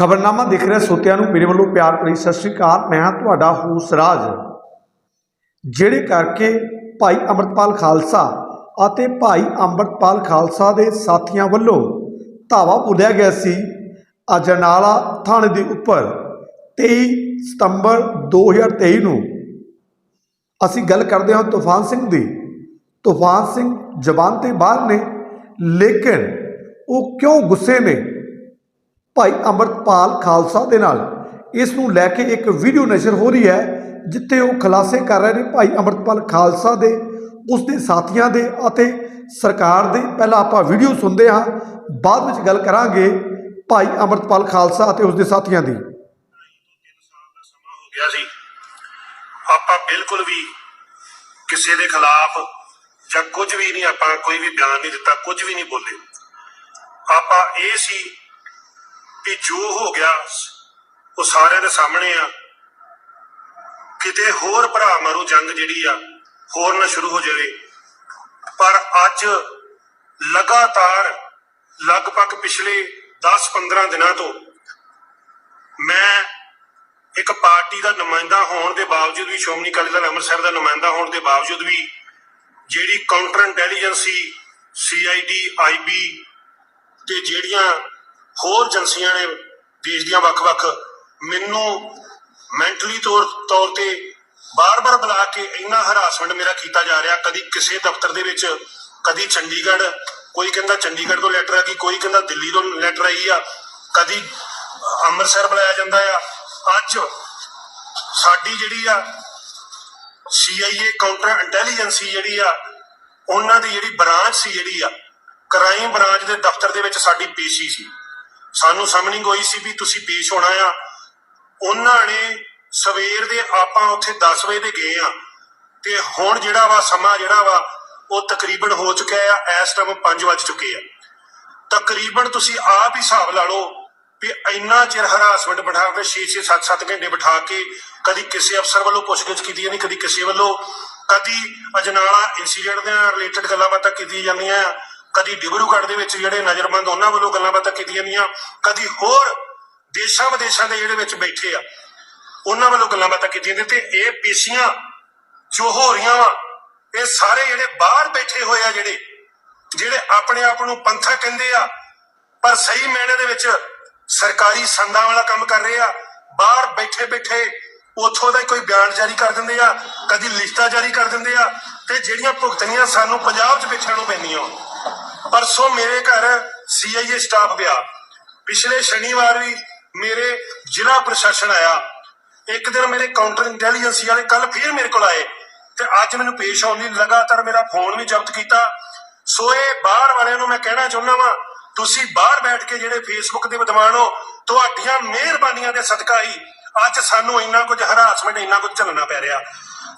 ਖਬਰਨਾਮਾ ਦੇਖ ਰਿਹਾ ਸੋਤਿਆਂ ਨੂੰ, ਮੇਰੇ ਵੱਲੋਂ ਪਿਆਰ ਭਰੀ ਸਤਿ ਸ਼੍ਰੀ ਅਕਾਲ। ਮੈਂ ਹਾਂ ਤੁਹਾਡਾ ਹੋਸ ਰਾਜ ਜਿਹੜੇ ਕਰਕੇ ਭਾਈ ਅੰਮ੍ਰਿਤਪਾਲ ਖਾਲਸਾ ਅਤੇ ਭਾਈ ਅੰਮ੍ਰਿਤਪਾਲ ਖਾਲਸਾ ਦੇ ਸਾਥੀਆਂ ਵੱਲੋਂ ਧਾਵਾ ਬੋਲਿਆ ਗਿਆ ਸੀ ਅਜਨਾਲਾ ਥਾਣੇ ਦੇ ਉੱਪਰ 23 ਸਤੰਬਰ 2023 ਨੂੰ। ਅਸੀਂ ਗੱਲ ਕਰਦੇ ਹਾਂ ਤੂਫਾਨ ਸਿੰਘ ਦੀ। ਤੂਫਾਨ ਸਿੰਘ ਜ਼ਬਾਨ ਤੇ ਬਾਹਰ ਨੇ, ਲੇਕਿਨ ਉਹ ਕਿਉਂ ਗੁੱਸੇ ਨੇ? ਭਾਈ ਅੰਮ੍ਰਿਤਪਾਲ ਖਾਲਸਾ ਦੇ ਨਾਲ। ਇਸ ਨੂੰ ਲੈ ਕੇ ਇੱਕ ਵੀਡੀਓ ਨਸ਼ਰ ਹੋ ਰਹੀ ਹੈ, ਜਿੱਥੇ ਉਹ ਖੁਲਾਸੇ ਕਰ ਰਹੇ ਨੇ ਭਾਈ ਅੰਮ੍ਰਿਤਪਾਲ ਖਾਲਸਾ ਦੇ, ਉਸ ਦੇ ਸਾਥੀਆਂ ਦੇ ਅਤੇ ਸਰਕਾਰ ਦੇ। ਪਹਿਲਾਂ ਆਪਾਂ ਵੀਡੀਓ ਸੁਣਦੇ ਹਾਂ, ਬਾਅਦ ਵਿੱਚ ਗੱਲ ਕਰਾਂਗੇ ਭਾਈ ਅੰਮ੍ਰਿਤਪਾਲ ਖਾਲਸਾ ਅਤੇ ਉਸ ਦੇ ਸਾਥੀਆਂ ਦੀ। ਸਮਾਂ ਹੋ ਗਿਆ ਸੀ। ਆਪਾਂ ਬਿਲਕੁਲ ਵੀ ਕਿਸੇ ਦੇ ਖਿਲਾਫ ਜਾਂ ਕੁਝ ਵੀ ਨਹੀਂ, ਆਪਾਂ ਕੋਈ ਵੀ ਬਿਆਨ ਨਹੀਂ ਦਿੱਤਾ, ਕੁਝ ਵੀ ਨਹੀਂ ਬੋਲੇ। ਆਪਾਂ ਇਹ ਸੀ ਕਿ ਜੋ ਹੋ ਗਿਆ, ਉਹ ਸਾਰਿਆਂ ਦੇ ਸਾਹਮਣੇ ਆ। ਕਿਤੇ ਹੋਰ ਭਰਾ ਮਾਰੂ ਜੰਗ ਜਿਹੜੀ ਆ, ਹੋਰ ਨਾ ਸ਼ੁਰੂ ਹੋ ਜਾਵੇ। ਪਰ ਅੱਜ ਲਗਾਤਾਰ, ਲਗਭਗ ਪਿਛਲੇ 10-15 ਦਿਨਾਂ ਤੋਂ ਮੈਂ ਇੱਕ ਪਾਰਟੀ ਦਾ ਨੁਮਾਇੰਦਾ ਹੋਣ ਦੇ ਬਾਵਜੂਦ ਵੀ, ਸ਼੍ਰੋਮਣੀ ਅਕਾਲੀ ਦਲ ਅੰਮ੍ਰਿਤਸਰ ਦਾ ਨੁਮਾਇੰਦਾ ਹੋਣ ਦੇ ਬਾਵਜੂਦ ਵੀ ਜਿਹੜੀ ਕਾਊਂਟਰ ਇੰਟੈਲੀਜੈਂਸੀ ਸੀਆਈਡੀ ਆਈਬੀ ਤੇ ਜਿਹੜੀਆਂ ਹੋਰ ਏਜੰਸੀਆਂ ਨੇ ਦੇਸ਼ ਦੀਆਂ ਵੱਖ-ਵੱਖ। ਮੈਨੂੰ ਮੈਂਟਲੀ ਤੌਰ ਤੌਰ ਤੇ ਬਾਰ-ਬਾਰ ਬੁਲਾ ਕੇ ਇੰਨਾ ਹਰਾਸਮੈਂਟ ਮੇਰਾ ਕੀਤਾ ਜਾ ਰਿਹਾ, ਕਦੀ ਕਿਸੇ ਦਫ਼ਤਰ ਦੇ ਵਿੱਚ, ਕਦੀ ਚੰਡੀਗੜ੍ਹ। ਕੋਈ ਕਹਿੰਦਾ ਚੰਡੀਗੜ੍ਹ ਤੋਂ ਲੈਟਰ ਆ ਗਈ, ਕੋਈ ਕਹਿੰਦਾ ਦਿੱਲੀ ਤੋਂ ਲੈਟਰ ਆਈ ਆ। ਕਦੀ ਅੰਮ੍ਰਿਤਸਰ ਬੁਲਾਇਆ ਜਾਂਦਾ ਆ। ਅੱਜ ਸਾਡੀ ਜਿਹੜੀ ਆ ਸੀਆਈਏ ਕਾਊਂਟਰ ਇੰਟੈਲੀਜੈਂਸੀ ਜਿਹੜੀ ਆ, ਉਹਨਾਂ ਦੀ ਜਿਹੜੀ ਬ੍ਰਾਂਚ ਸੀ ਜਿਹੜੀ ਆ, ਕ੍ਰਾਈਮ ਬ੍ਰਾਂਚ ਦੇ ਦਫ਼ਤਰ ਦੇ ਵਿੱਚ ਸਾਡੀ ਪੇਸ਼ੀ ਸੀ। ਸਾਨੂੰ ਸਮਨਿੰਗ ਹੋਈ ਸੀ ਵੀ ਤੁਸੀਂ ਪੇਸ਼ ਹੋਣਾ ਆ। ਉਹਨਾਂ ਨੇ ਸਵੇਰ ਦੇ ਆਪਾਂ ਉੱਥੇ 10 ਵਜੇ ਦੇ ਗਏ ਆ। ਤੇ ਹੁਣ ਜਿਹੜਾ ਵਾ ਸਮਾਂ ਜਿਹੜਾ ਵਾ, ਉਹ ਤਕਰੀਬਨ ਹੋ ਚੁੱਕਿਆ ਆ, ਇਸ ਟਾਈਮ 5 ਵੱਜ ਚੁੱਕੇ ਆ। ਤਕਰੀਬਨ ਤੁਸੀਂ ਆਪ ਹੀ ਹਿਸਾਬ ਲਾ ਲਓ ਵੀ ਇੰਨਾ ਚਿਰ ਹਰਾਸਮੈਂਟ ਬਿਠਾ ਕੇ 6-6 7-7 ਘੰਟੇ ਬਿਠਾ ਕੇ ਕਦੀ ਕਿਸੇ ਅਫਸਰ ਵੱਲੋਂ ਪੁੱਛਗਿੱਛ ਕੀਤੀ ਜਾਂਦੀ, ਕਦੀ ਕਿਸੇ ਵੱਲੋਂ, ਕਦੀ ਅਜਨਾਲਾ ਇਨਸੀਡੈਂਟ ਦੇ ਨਾਲ ਰਿਲੇਟਡ ਗੱਲਾਂ ਬਾਤਾਂ ਕੀਤੀਆਂ ਜਾਂਦੀਆਂ ਆ। ਕਦੀ ਡਿਬਰੂਗੜ੍ਹ ਦੇ ਵਿੱਚ ਜਿਹੜੇ ਨਜ਼ਰਬੰਦ ਉਹਨਾਂ ਵੱਲੋਂ ਗੱਲਾਂ ਬਾਤਾਂ ਕੀਤੀਆਂ ਜਾਂਦੀਆਂ ਕਦੀ ਹੋਰ ਦੇਸ਼ਾਂ ਵਿਦੇਸ਼ਾਂ ਦੇ ਜਿਹੜੇ ਵਿੱਚ ਬੈਠੇ ਆ, ਉਹਨਾਂ ਵੱਲੋਂ ਗੱਲਾਂ ਬਾਤਾਂ ਕੀਤੀਆਂ ਜਾਂਦੀਆਂ ਤੇ ਇਹ ਪੇਸ਼ੀਆਂ ਜੋ ਹੋ ਰਹੀਆਂ ਵਾ, ਇਹ ਸਾਰੇ ਜਿਹੜੇ ਬਾਹਰ ਬੈਠੇ ਹੋਏ ਆ ਜਿਹੜੇ ਜਿਹੜੇ ਆਪਣੇ ਆਪ ਨੂੰ ਪੰਥਕ ਕਹਿੰਦੇ ਆ, ਪਰ ਸਹੀ ਮਾਇਨੇ ਦੇ ਵਿੱਚ ਸਰਕਾਰੀ ਸੰਦਾਂ ਵਾਲਾ ਕੰਮ ਕਰ ਰਹੇ ਆ, ਬਾਹਰ ਬੈਠੇ ਬੈਠੇ ਉਥੋਂ ਦਾ ਕੋਈ ਬਿਆਨ ਜਾਰੀ ਕਰ ਦਿੰਦੇ ਆ, ਕਦੀ ਲਿਸਟਾਂ ਜਾਰੀ ਕਰ ਦਿੰਦੇ ਆ, ਤੇ ਜਿਹੜੀਆਂ ਭੁਗਤਣੀਆਂ ਸਾਨੂੰ ਪੰਜਾਬ 'ਚ ਬੈਠਿਆਂ ਨੂੰ ਪੈਂਦੀਆਂ ਪਰਸੋਂ ਮੇਰੇ ਘਰ ਸੀਆਈਏ ਸਟਾਫ ਗਿਆ। ਪਿਛਲੇ ਸ਼ਨੀਵਾਰ ਵੀ ਮੇਰੇ ਜ਼ਿਲ੍ਹਾ ਪ੍ਰਸ਼ਾਸਨ ਆਇਆ। ਇੱਕ ਦਿਨ ਮੇਰੇ ਕਾਊਂਟਰ ਇੰਟੈਲੀਜੈਂਸੀ ਵਾਲੇ ਕੱਲ ਫੇਰ ਮੇਰੇ ਕੋਲ ਆਏ ਤੇ ਅੱਜ ਮੈਨੂੰ ਪੇਸ਼ ਆਉਣ ਲਈ ਲਗਾਤਾਰ ਮੇਰਾ ਫੋਨ ਵੀ ਜ਼ਬਤ ਕੀਤਾ। ਸੋ ਇਹ ਬਾਹਰ ਵਾਲਿਆਂ ਨੂੰ ਮੈਂ ਕਹਿਣਾ ਚਾਹੁੰਦਾ ਵਾਂ, ਤੁਸੀਂ ਬਾਹਰ ਬੈਠ ਕੇ ਜਿਹੜੇ ਫੇਸਬੁੱਕ ਦੇ ਵਿਦਵਾਨ ਹੋ, ਤੁਹਾਡੀਆਂ ਮਿਹਰਬਾਨੀਆਂ ਦੇ ਸਦਕਾ ਹੀ ਅੱਜ ਸਾਨੂੰ ਇੰਨਾ ਕੁਝ ਹਰਾਸਮੈਂਟ ਇੰਨਾ ਕੁਝ ਝੱਲਣਾ ਪੈ ਰਿਹਾ।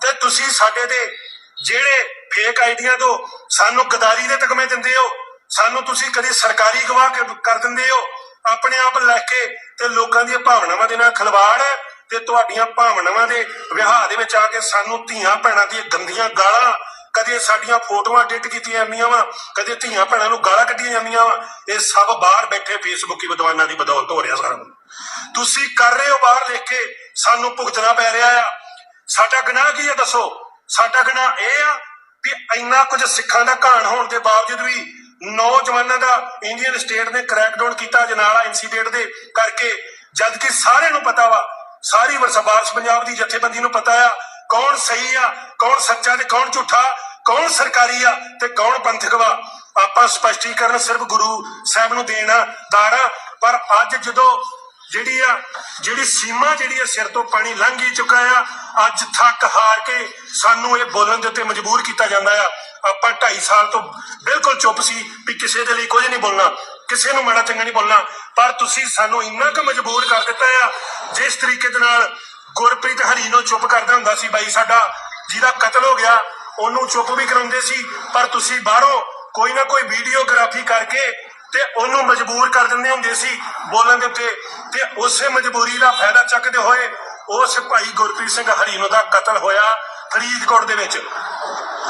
ਤੇ ਤੁਸੀਂ ਸਾਡੇ ਤੇ ਜਿਹੜੇ ਫੇਕ ਆਈਡੀਆਂ ਤੋਂ ਸਾਨੂੰ ਗਦਾਰੀ ਦੇ ਤਕਮੇ ਦਿੰਦੇ ਹੋ। ਸਾਨੂੰ ਤੁਸੀਂ ਕਦੀ ਸਰਕਾਰੀ ਗਵਾਹ ਕਰ ਦਿੰਦੇ ਹੋ। ਆਪਣੇ ਆਪ ਲੈ ਕੇ ਤੇ ਲੋਕਾਂ ਦੀਆਂ ਭਾਵਨਾਵਾਂ ਦੇ ਨਾਲ ਖਿਲਵਾੜ ਤੇ ਤੁਹਾਡੀਆਂ ਭਾਵਨਾਵਾਂ ਦੇ ਵਿਹਾਰ ਦੇ ਵਿੱਚ ਆ ਕੇ ਸਾਨੂੰ ਧੀਆਂ ਭੈਣਾਂ ਦੀਆਂ ਗੰਦੀਆਂ ਗਾਲਾਂ, ਕਦੇ ਸਾਡੀਆਂ ਫੋਟੋਆਂ ਐਡਿਟ ਕੀਤੀਆਂ ਜਾਂਦੀਆਂ ਵਾ, ਕਦੇ ਧੀਆਂ ਭੈਣਾਂ ਨੂੰ ਗਾਲਾਂ ਕੱਢੀਆਂ ਜਾਂਦੀਆਂ ਵਾ। ਇਹ ਸਭ ਬਾਹਰ ਬੈਠੇ ਫੇਸਬੁੱਕੀ ਵਿਦਵਾਨਾਂ ਦੀ ਬਦੌਲਤ ਹੋ ਰਿਹਾ ਸਾਰਾ ਤੁਸੀਂ ਕਰ ਰਹੇ ਹੋ ਬਾਹਰ ਲਿਖ ਕੇ, ਸਾਨੂੰ ਭੁਗਤਣਾ ਪੈ ਰਿਹਾ ਆ। ਸਾਡਾ ਗੁਨਾਹ ਕੀ ਹੈ ਦੱਸੋ? ਸਾਡਾ ਗੁਨਾਹ ਇਹ ਆ ਵੀ ਇੰਨਾ ਕੁਝ ਸਿੱਖਾਂ ਦਾ ਘਾਣ ਹੋਣ ਦੇ ਬਾਵਜੂਦ ਵੀ ਨੌਜਵਾਨਾਂ ਦਾ ਇੰਡੀਅਨ ਸਟੇਟ ਨੇ ਕ੍ਰੈਕਡਾਊਨ ਕੀਤਾ ਜਨਾਲਾ ਇਨਸੀਡੈਂਟ ਦੇ ਕਰਕੇ। ਜਦ ਕਿ ਸਾਰਿਆਂ ਨੂੰ ਪਤਾ ਵਾ, ਸਾਰੀ ਵਰਸਬਾਰਸ ਪੰਜਾਬ ਦੀ ਜਥੇਬੰਦੀ ਨੂੰ ਪਤਾ ਆ ਕੌਣ ਸਹੀ ਆ, ਕੌਣ ਸੱਚਾ ਤੇ ਕੌਣ ਝੂਠਾ, ਕੌਣ ਸਰਕਾਰੀ ਆ ਤੇ ਕੌਣ ਪੰਥਕ ਵਾ। ਆਪਾਂ ਸਪਸ਼ਟੀਕਰਨ ਸਿਰਫ ਗੁਰੂ ਸਾਹਿਬ ਨੂੰ ਦੇਣਾ ਦਾੜਾ ਪਰ ਅੱਜ ਜਦੋਂ ਜਿਹੜੀ ਆ, ਜਿਹੜੀ ਸੀਮਾ ਜਿਹੜੀ ਆ ਸਿਰ ਤੋਂ ਪਾਣੀ ਲੰਘ ਹੀ ਚੁੱਕਾ ਆ, ਅੱਜ ਥੱਕ ਹਾਰ ਕੇ ਸਾਨੂੰ ਇਹ ਬੋਲਣ ਦੇ ਉੱਤੇ ਮਜਬੂਰ ਕੀਤਾ ਜਾਂਦਾ ਆ। ਆਪਾਂ 2.5 ਸਾਲ ਤੋਂ ਬਿਲਕੁਲ ਚੁੱਪ ਸੀ ਵੀ ਕਿਸੇ ਦੇ ਲਈ ਕੁਝ ਨਹੀਂ ਬੋਲਣਾ, ਕਿਸੇ ਨੂੰ ਮਾੜਾ ਚੰਗਾ ਨਹੀਂ ਬੋਲਣਾ। ਪਰ ਤੁਸੀਂ ਸਾਨੂੰ ਇੰਨਾ ਕੁ ਮਜਬੂਰ ਕਰ ਦਿੱਤਾ ਆ, ਜਿਸ ਤਰੀਕੇ ਦੇ ਨਾਲ ਗੁਰਪ੍ਰੀਤ ਹਰੀ ਨੂੰ ਚੁੱਪ ਕਰਦਾ ਹੁੰਦਾ ਸੀ ਬਾਈ ਸਾਡਾ, ਜਿਹਦਾ ਕਤਲ ਹੋ ਗਿਆ, ਉਹਨੂੰ ਚੁੱਪ ਵੀ ਕਰਾਉਂਦੇ ਸੀ। ਪਰ ਤੁਸੀਂ ਬਾਹਰੋਂ ਕੋਈ ਨਾ ਕੋਈ ਵੀਡੀਓਗ੍ਰਾਫੀ ਕਰਕੇ ਤੇ ਉਹਨੂੰ ਮਜਬੂਰ ਕਰ ਦਿੰਦੇ ਹੁੰਦੇ ਸੀ ਬੋਲਣ ਦੇ ਉੱਤੇ। ਤੇ ਉਸੇ ਮਜਬੂਰੀ ਦਾ ਫਾਇਦਾ ਚੱਕਦੇ ਹੋਏ ਉਸ ਭਾਈ ਗੁਰਪ੍ਰੀਤ ਸਿੰਘ ਹਰੀਨੋ ਦਾ ਕਤਲ ਹੋਇਆ ਫਰੀਦਕੋਟ ਦੇ ਵਿੱਚ।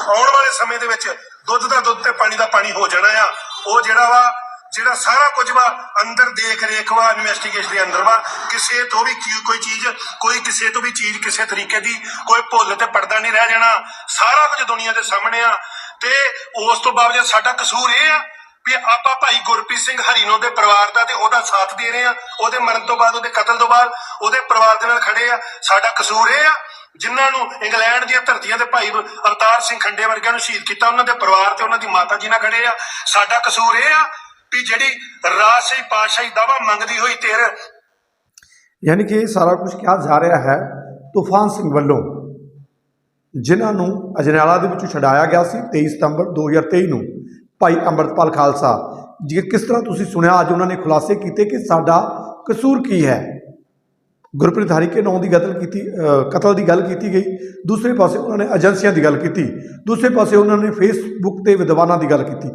ਆਉਣ ਵਾਲੇ ਸਮੇਂ ਦੇ ਵਿੱਚ ਦੁੱਧ ਦਾ ਦੁੱਧ ਤੇ ਪਾਣੀ ਦਾ ਪਾਣੀ ਹੋ ਜਾਣਾ ਆ। ਉਹ ਜਿਹੜਾ ਵਾ, ਜਿਹੜਾ ਸਾਰਾ ਕੁਝ ਵਾ, ਅੰਦਰ ਦੇਖ ਰੇਖ ਵਾ ਇਨਵੈਸਟੀਗੇਸ਼ਨ ਦੇ ਅੰਦਰ ਵਾ, ਕਿਸੇ ਤੋਂ ਵੀ ਕੋਈ ਚੀਜ਼, ਕੋਈ ਕਿਸੇ ਤੋਂ ਵੀ ਚੀਜ਼ ਕਿਸੇ ਤਰੀਕੇ ਦੀ ਕੋਈ ਭੁੱਲ ਤੇ ਪਰਦਾ ਨਹੀਂ ਰਹਿ ਜਾਣਾ। ਸਾਰਾ ਕੁਝ ਦੁਨੀਆ ਦੇ ਸਾਹਮਣੇ ਆ। ਤੇ ਉਸ ਤੋਂ ਬਾਅਦ ਸਾਡਾ ਕਸੂਰ ਇਹ ਆ ਵੀ ਆਪਾਂ ਭਾਈ ਗੁਰਪ੍ਰੀਤ ਸਿੰਘ ਹਰੀਨੋ ਦੇ ਪਰਿਵਾਰ ਦਾ ਤੇ ਉਹਦਾ ਸਾਥ ਦੇ ਰਹੇ ਆ ਉਹਦੇ ਮਰਨ ਤੋਂ ਬਾਅਦ, ਉਹਦੇ ਕਤਲ ਤੋਂ ਬਾਅਦ, ਉਹਦੇ ਪਰਿਵਾਰ ਦੇ ਨਾਲ ਖੜੇ ਆ ਸਾਡਾ ਕਸੂਰ ਇਹ ਆ, ਜਿਨ੍ਹਾਂ ਨੂੰ ਇੰਗਲੈਂਡ ਦੀਆਂ ਧਰਤੀਆਂ ਤੇ ਭਾਈ ਅਵਤਾਰ ਸਿੰਘ ਖੰਡੇ ਵਰਗਿਆਂ ਨੂੰ ਸ਼ਹੀਦ ਕੀਤਾ, ਉਹਨਾਂ ਦੇ ਪਰਿਵਾਰ ਤੇ ਉਹਨਾਂ ਦੀ ਮਾਤਾ ਜੀ ਨਾਲ ਖੜੇ ਆ ਸਾਡਾ ਕਸੂਰ ਇਹ ਆ ਵੀ ਜਿਹੜੀ ਰਾਜਸ਼ਾਹੀ ਪਾਤਸ਼ਾਹੀ ਦਾਵਾ ਮੰਗਦੀ ਹੋਈ ਤੇਰ ਯਾਨੀ ਕਿ ਇਹ ਸਾਰਾ ਕੁਝ ਕਿਹਾ ਜਾ ਰਿਹਾ ਹੈ ਤੂਫਾਨ ਸਿੰਘ ਵੱਲੋਂ, ਜਿਨ੍ਹਾਂ ਨੂੰ ਅਜਨਾਲਾ ਦੇ ਵਿੱਚੋਂ ਛਡਾਇਆ ਗਿਆ ਸੀ 23 ਸਤੰਬਰ 2023 ਨੂੰ। ਭਾਈ ਅੰਮ੍ਰਿਤਪਾਲ ਖਾਲਸਾ ਜੀ, ਕਿਸ ਤਰ੍ਹਾਂ ਤੁਸੀਂ ਸੁਣਿਆ ਅੱਜ ਉਹਨਾਂ ਨੇ ਖੁਲਾਸੇ ਕੀਤੇ ਕਿ ਸਾਡਾ ਕਸੂਰ ਕੀ ਹੈ? ਗੁਰਪ੍ਰੀਤ ਹਰੀਕੇ ਨਾਂ ਦੀ ਕਤਲ ਕੀਤੀ ਕਤਲ ਦੀ ਗੱਲ ਕੀਤੀ ਗਈ, ਦੂਸਰੇ ਪਾਸੇ ਉਹਨਾਂ ਨੇ ਏਜੰਸੀਆਂ ਦੀ ਗੱਲ ਕੀਤੀ, ਦੂਸਰੇ ਪਾਸੇ ਉਹਨਾਂ ਨੇ ਫੇਸਬੁੱਕ ਤੇ ਵਿਦਵਾਨਾਂ ਦੀ ਗੱਲ ਕੀਤੀ।